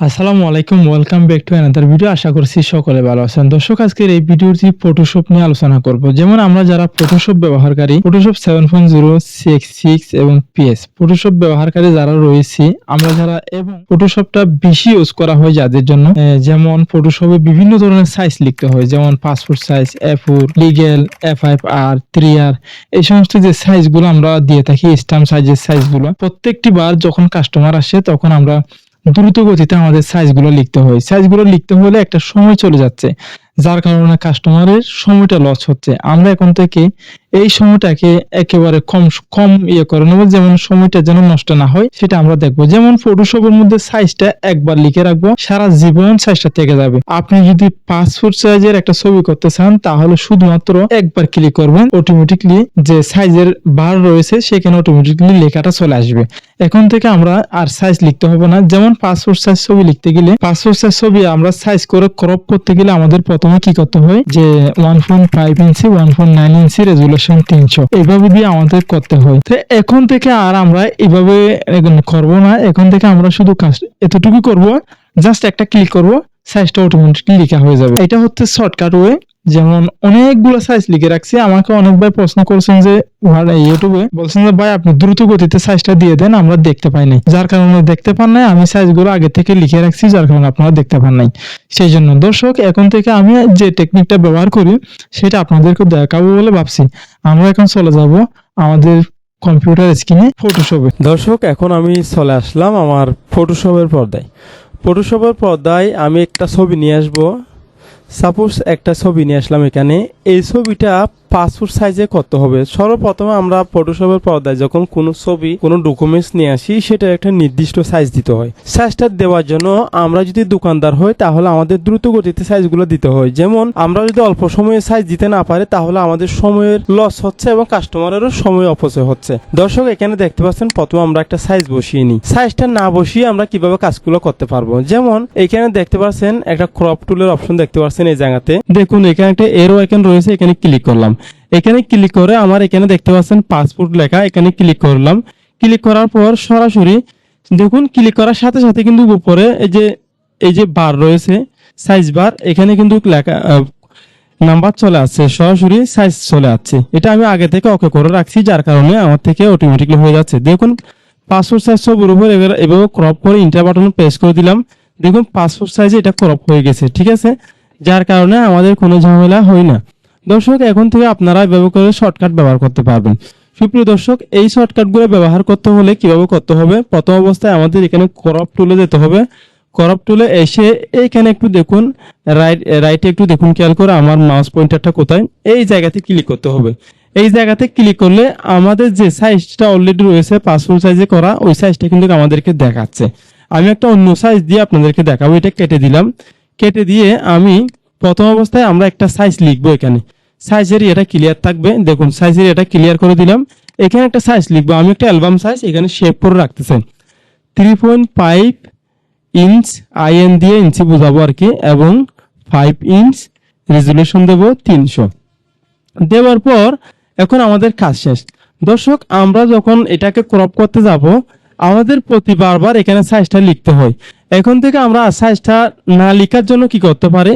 আসসালামু আলাইকুম welcome back to another video আশা করছি সকলে ভালো আছেন। দর্শক, আজকের এই ভিডিওটি ফটোশপ নিয়ে আলোচনা করব। যেমন আমরা যারা ফটোশপ ব্যবহারকারী Photoshop seven point zero six six এবং পিএস ফটোশপ ব্যবহারকারী যারা রয়েছে, আমরা যারা এবং ফটোশপটা বেশি ইউজ করা হয় যাদের জন্য যেমন ফটোশপে বিভিন্ন ধরনের সাইজ লিখতে হয়, যেমন passport size A four legal F five R three আর এই সমস্ত যে সাইজগুলো আমরা দিয়ে থাকি স্ট্যাম্প সাইজের সাইজগুলো প্রত্যেকটি বার যখন কাস্টমার আসে, তখন আমরা দ্রুত গতিতে আমাদের সাইজগুলো লিখতে হয়। সাইজগুলো লিখতে হলে একটা সময় চলে যাচ্ছে। যার কারণে কাস্টমারের সময়টা লস হচ্ছে। আমরা এখন থেকে এই সময়টাকে একেবারে কম কম ইয়ে করে নেব, যেমন সময়টা যেন নষ্ট না হয়, সেটা আমরা দেখব। যেমন ফটোশপের মধ্যে সাইজটা একবার লিখে রাখব, সারা জীবন সাইজটা থেকে যাবে। আপনি যদি পাসপোর্ট সাইজের একটা ছবি করতে চান, তাহলে শুধুমাত্র একবার ক্লিক করবেন অটোমেটিকলি যে সাইজের বার রয়েছে, সেখানে অটোমেটিকলি লেখাটা চলে আসবে। এখন থেকে আমরা আর সাইজ লিখতে হবে না। যেমন পাসপোর্ট সাইজ ছবি লিখতে গেলে পাসপোর্ট সাইজ ছবি আমরা সাইজ করে ক্রপ করতে গেলে আমাদের প্রথমে কি করতে হয় যে ওয়ান পয়েন্ট ফাইভ ইঞ্চি ওয়ান পয়েন্ট নাইন ইঞ্চি রেজুলেশন তিনশো। এইভাবে দিয়ে আমাদের করতে হয়। তো এখন থেকে আর আমরা এভাবে করব না। এখন থেকে আমরা শুধু কাজ এতটুকু করব। জাস্ট একটা ক্লিক করব। সাইজটা অটোমেটিক লিখা হয়ে যাবে। এটা হচ্ছে শর্টকাট ওয়ে যেমন অনেকগুলো সাইজ লিখে রাখছি, আমাকে অনেক ভাই প্রশ্ন করছেন যে ইউটিউবে বলছেন যে, ভাই, আপনি দ্রুত গতিতে সাইজটা দিয়ে দেন, আমরা দেখতে পাই নাই। যার কারণে দেখতে পান নাই, আমি সাইজগুলো আগে থেকে লিখে রাখছি, যার কারণে আপনারা দেখতে পান নাই। সেই জন্য দর্শক, এখন থেকে আমি যে টেকনিকটা ব্যবহার করি, সেটা আপনাদেরকে দেখাবো বলে ভাবছি। আমরা এখন চলে যাব আমাদের কম্পিউটার স্ক্রিনে ফটোশপে দর্শক, এখন আমি চলে আসলাম আমার ফটোশপের পর্দায়। ফটোশপের পর্দায় আমি একটা ছবি নিয়ে আসব। সাপোজ একটা ছবি নিয়ে আসলাম এখানে এই ছবিটা পাসপোর্ট সাইজে করতে হবে। সর্বপ্রথমে আমরা ফটোশপের পর্দায় যখন কোনো ছবি, কোনো ডকুমেন্টস নিয়ে আসি সেটা একটা নির্দিষ্ট সাইজ দিতে হয়। সাইজটা দেওয়ার জন্য আমরা যদি দোকানদার হই, তাহলে আমাদের দ্রুত গতিতে সাইজগুলো দিতে হয়। যেমন, আমরা যদি অল্প সময়ে সাইজ দিতে না পারি, তাহলে আমাদের সময়ের লস হচ্ছে এবং কাস্টমারেরও সময় অপচয় হচ্ছে। দর্শক, এখানে দেখতে পাচ্ছেন, প্রথমে আমরা একটা সাইজ বসিয়ে নিই। সাইজটা না বসিয়ে আমরা কীভাবে কাজগুলো করতে পারব? যেমন, এখানে দেখতে পাচ্ছেন, একটা ক্রপ টুলের অপশন দেখতে পাচ্ছেন এই জায়গাতে। দেখুন, এখানে একটা এরো আইকন রয়েছে, এখানে ক্লিক করলাম। এখানে ক্লিক করে আমার এখানে দেখতে পাচ্ছেন পাসপোর্ট লেখা, এখানে ক্লিক করলাম। ক্লিক করার পর সরাসরি দেখুন ক্লিক করার সাথে সাথে কিন্তু উপরে এই যে এই যে বার রয়েছে সাইজ বার এখানে কিন্তু লেখা নাম্বার চলে আসছে, সরাসরি সাইজ চলে আসছে। এটা আমি আগে থেকে ওকে করে রাখছি, যার কারণে আমার থেকে অটোমেটিকলি হয়ে যাচ্ছে। দেখুন পাসপোর্ট সাইজ সবের উপর এভাবে ক্রপ করে ইন্টার বাটন প্রেস করে দিলাম। দেখুন পাসপোর্ট সাইজে এটা ক্রপ হয়ে গেছে, ঠিক আছে? যার কারণে আমাদের কোনো ঝামেলা হয় না। দর্শক, এখন থেকে আপনারা এভাবে করে শর্টকাট ব্যবহার করতে পারবেন। সুপ্রিয় দর্শক, এই শর্টকাটগুলো ব্যবহার করতে হলে কীভাবে করতে হবে? প্রথম অবস্থায় আমাদের এখানে ক্রপ টুলে যেতে হবে। ক্রপ টুলে এসে এইখানে একটু দেখুন রাইট রাইটে একটু দেখুন, খেয়াল করে আমার মাউস পয়েন্টারটা কোথায়? এই জায়গাতে ক্লিক করতে হবে। এই জায়গাতে ক্লিক করলে আমাদের যে সাইজটা অলরেডি রয়েছে পাসপোর্ট সাইজে করা, ওই সাইজটা কিন্তু আমাদেরকে দেখাচ্ছে। আমি একটা অন্য সাইজ দিয়ে আপনাদেরকে দেখাবো, এটা কেটে দিলাম। কেটে দিয়ে আমি প্রথম অবস্থায় আমরা একটা সাইজ লিখব এখানে। সাইজের এটা ক্লিয়ার থাকবে। দেখুন সাইজের এটা ক্লিয়ার করে দিলাম। এখানে একটা সাইজ লিখব। আমি একটা অ্যালবাম সাইজ এখানে শেপ করে রাখতেছেন three point five inch IN দিয়ে ইঞ্চি বোঝাবো আর কি, এবং ফাইভ ইঞ্চ রেজুলেশন দেবো তিনশো। দেওয়ার পর এখন আমাদের কাজ শেষ। দর্শক, আমরা যখন এটাকে ক্রপ করতে যাব, আমাদের প্রতি বারবার এখানে সাইজটা লিখতে হয়। এখন থেকে আমরা সাইজটা না লিখার জন্য কি করতে পারি?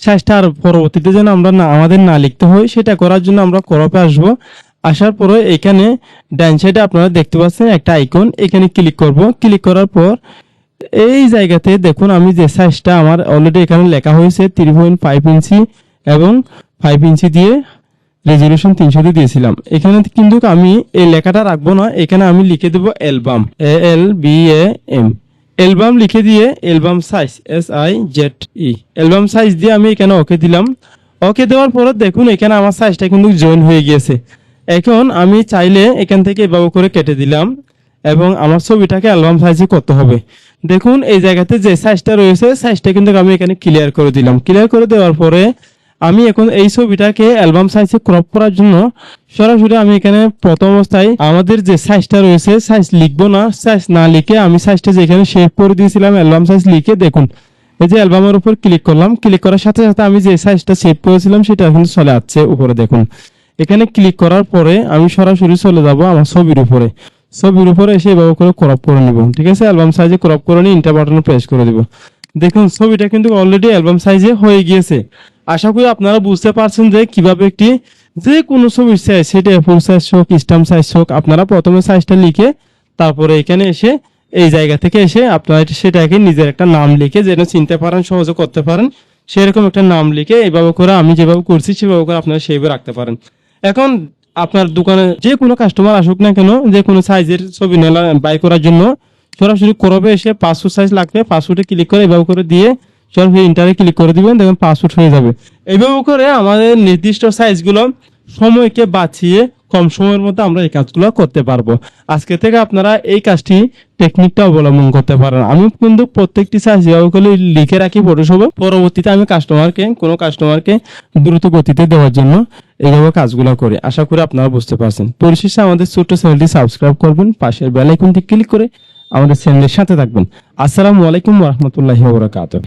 সাইজটা আর পরবর্তীতে যেন আমরা না আমাদের না লিখতে হয়, সেটা করার জন্য আমরা ক্রপে আসব। আসার পরে এখানে ডান সাইডে আপনারা দেখতে পাচ্ছেন একটা আইকন এখানে ক্লিক করব। ক্লিক করার পর এই জায়গাতে দেখুন আমি যে সাইজটা আমার অলরেডি এখানে লেখা হয়েছে থ্রি পয়েন্ট ফাইভ ইঞ্চি এবং ফাইভ ইঞ্চি দিয়ে রেজলিউশন তিনশো দিয়ে দিয়েছিলাম। এখানে কিন্তু আমি এই লেখাটা রাখব না। এখানে আমি লিখে দেবো album A L B A M album লিখে দিয়ে, album size S I Z E album size দিয়ে আমি এখানে ওকে দিলাম। ওকে দেওয়ার পরে দেখুন, এখানে আমার সাইজটা কিন্তু জয়েন হয়ে গিয়েছে। এখন আমি চাইলে এখান থেকে এভাবে করে কেটে দিলাম এবং আমার ছবিটাকে অ্যালবাম সাইজে করতে হবে। দেখুন, এই জায়গাতে যে সাইজটা রয়েছে সাইজটা কিন্তু আমি এখানে ক্লিয়ার করে দিলাম। ক্লিয়ার করে দেওয়ার পরে আমি এখন এই ছবিটাকে অ্যালবাম সাইজে ক্রপ করার জন্য। সরাসরি আমি এখানে প্রথম অবস্থায় আমাদের যে সাইজটা রয়েছে সাইজ লিখব না সাইজ না লিখে আমি সাইজটা যেখানে শেপ করে দিয়েছিলাম, অ্যালবাম সাইজ লিখে দেখুন। এই যে অ্যালবামের উপর ক্লিক করলাম ক্লিক করার সাথে সাথে আমি যে সাইজটা সেভ করেছিলাম, সেটা এখন চলে আসছে উপরে দেখুন। এখানে ক্লিক করার পরে আমি সরাসরি চলে যাব আমার ছবির উপরে। ছবির উপরে এসে এভাবে করে ক্রপ করে নিব, ঠিক আছে? অ্যালবাম সাইজে ক্রপ করে নিয়ে ইন্টার বাটনে প্রেস করে দিব। দেখুন, ছবিটা কিন্তু অলরেডি অ্যালবাম সাইজে হয়ে গিয়েছে। আশা করি আপনারা বুঝতে পারছেন যে কীভাবে একটি যে কোনো ছবির সাইজ সেটা ফুল সাইজ হোক স্টাম্প সাইজ হোক, আপনারা প্রথমে সাইজটা লিখে তারপরে এখানে এসে এই জায়গা থেকে এসে আপনারা সেটাকে নিজের একটা নাম লিখে যেন চিনতে পারেন, সহজে করতে পারেন, সেরকম একটা নাম লিখে এইভাবে করে আমি যেভাবে করছি, সেভাবে করে আপনারা সেইভাবে রাখতে পারেন। এখন আপনার দোকানে যে কোনো কাস্টমার আসুক না কেন যে কোনো সাইজের ছবি নেলা বাই করার জন্য সরাসরি করবে এসে পাসপোর্ট সাইজ লাগবে পাসপোর্টে ক্লিক করে এভাবে করে দিয়ে সরাসরি ইন্টারে ক্লিক করে দিবেন, দেখবেন পাসপোর্ট হয়ে যাবে। এইভাবে করে আমাদের নির্দিষ্ট সাইজগুলো সময়কে বাঁচিয়ে কম সময়ের মধ্যে আমরা এই কাজগুলো করতে পারব। আজকে থেকে আপনারা এই কাজটি টেকনিকটা অবলম্বন করতে পারেন। আমি কিন্তু প্রত্যেকটি সাইজ যেভাবে লিখে রাখি ফটোশপে পরবর্তীতে আমি কাস্টমারকে কোনো কাস্টমারকে দ্রুত গতিতে দেওয়ার জন্য এইভাবে কাজগুলো করি। আশা করি আপনারা বুঝতে পারছেন। পরিশেষে আমাদের ছোট্ট চ্যানেলটি সাবস্ক্রাইব করবেন, পাশের বেল আইকনটি ক্লিক করে আমাদের চ্যানেলের সাথে থাকবেন। আসসালামু আলাইকুম রহমতুল্লাহি ওবরাকাতুহ